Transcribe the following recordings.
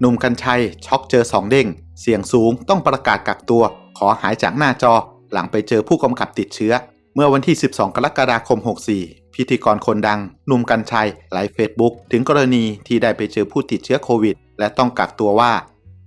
หนุ่มกัญชัย ช็อกเจอสองเด้ง เสี่ยงสูงต้องประกาศกักตัว ขอหายจากหน้าจอ หลังไปเจอผู้กำกับติดเชื้อ เมื่อวันที่ 12 กรกฎาคม 64 พิธีกรคนดังหนุ่มกัญชัยไลฟ์เฟซบุ๊กถึงกรณีที่ได้ไปเจอผู้ติดเชื้อโควิด และต้องกักตัวว่า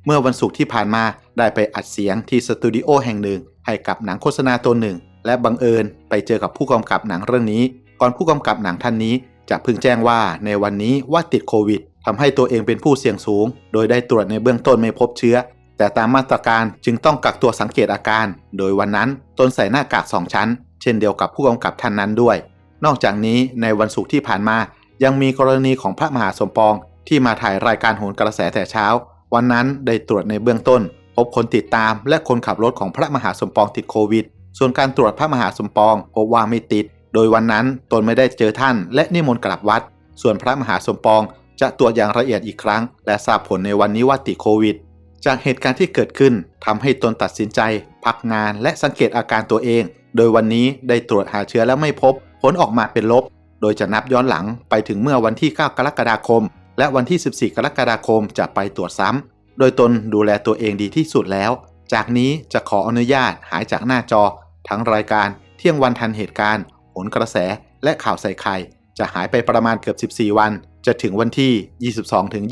เมื่อวันศุกร์ที่ผ่านมาได้ไปอัดเสียงที่สตูดิโอแห่งหนึ่งให้กับหนังโฆษณาตัวหนึ่ง และบังเอิญไปเจอกับผู้กำกับหนังเรื่องนี้ ก่อนผู้กำกับหนังท่านนี้จะเพิ่งแจ้งว่าในวันนี้ว่าติดโควิด ทำให้ตัวเองเป็นผู้เสี่ยงสูง โดยได้ตรวจในเบื้องต้นไม่พบเชื้อ แต่ตามมาตรการจึงต้องกักตัวสังเกตอาการ โดยวันนั้นตนใส่หน้ากากสองชั้น เช่นเดียวกับผู้กำกับท่านนั้นด้วย นอกจากนี้ในวันศุกร์ที่ผ่านมา ยังมีกรณีของพระมหาสมปอง ที่มาถ่ายรายการโหนกระแสแต่เช้า วันนั้นได้ตรวจในเบื้องต้น พบคนติดตามและคนขับรถของพระมหาสมปองติดโควิด ส่วนการตรวจพระมหาสมปองพบว่าไม่ติด โดยวันนั้นตนไม่ได้เจอท่าน และนิมนต์กลับวัด ส่วนพระมหาสมปอง จะตรวจอย่างละเอียดอีกครั้ง และทราบผลในวันนี้ว่าติดโควิด จากเหตุการณ์ที่เกิดขึ้นทำให้ตนตัดสินใจ พักงานและสังเกตอาการตัวเอง โดยวันนี้ได้ตรวจหาเชื้อแล้วไม่พบ ผลออกมาเป็นลบ โดยจะนับย้อนหลังไปถึงเมื่อวันที่ 9 กรกฎาคม และวันที่ 14 กรกฎาคมจะไปตรวจซ้ำโดยตนดูแลตัวเองดีที่สุดแล้ว จากนี้จะขออนุญาตหายจากหน้าจอ ทั้งรายการเที่ยงวันทันเหตุการณ์โหนกระแสและข่าวใส่ไข่ จะหายไปประมาณเกือบ 14 วัน จะถึงวันที่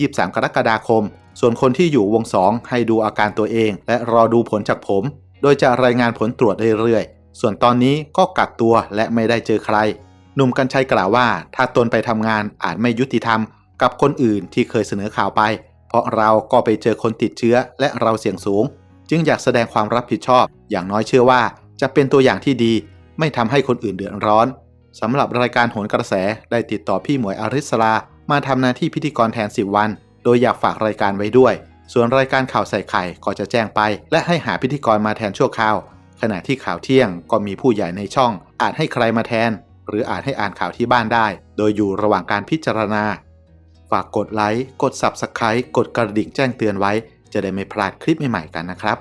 22-23 กรกฎาคม ส่วนคนที่อยู่วง 2 ให้ดูอาการตัวเอง และรอดูผลจากผม โดยจะรายงานผลตรวจเรื่อยๆ ส่วนตอนนี้ก็กักตัวและไม่ได้เจอใคร หนุ่มกัญชัยกล่าวว่า ถ้าตนไปทำงานอาจไม่ยุติธรรม กับคนอื่นที่เคยเสนอข่าวไป เพราะเราก็ไปเจอคนติดเชื้อและเราเสี่ยงสูง จึงอยากแสดงความรับผิดชอบ อย่างน้อยเชื่อว่า จะเป็นตัวอย่างที่ดี ไม่ทำให้คนอื่นเดือดร้อน สำหรับรายการโหนกระแสได้ติดต่อพี่หมวยอาริสลามาทำหน้าที่พิธีกรแทน 10 วัน โดยอยากฝากรายการไว้ด้วย ส่วนรายการข่าวใส่ไข่ก็จะแจ้งไป และให้หาพิธีกรมาแทนชั่วคราว ขณะที่ข่าวเที่ยงก็มีผู้ใหญ่ในช่อง อาจให้ใครมาแทน หรืออาจให้อ่านข่าวที่บ้านได้ โดยอยู่ระหว่างการพิจารณา ฝากกดไลค์ กด Subscribe กดกระดิ่งแจ้งเตือนไว้ จะได้ไม่พลาดคลิปใหม่ๆกันนะครับ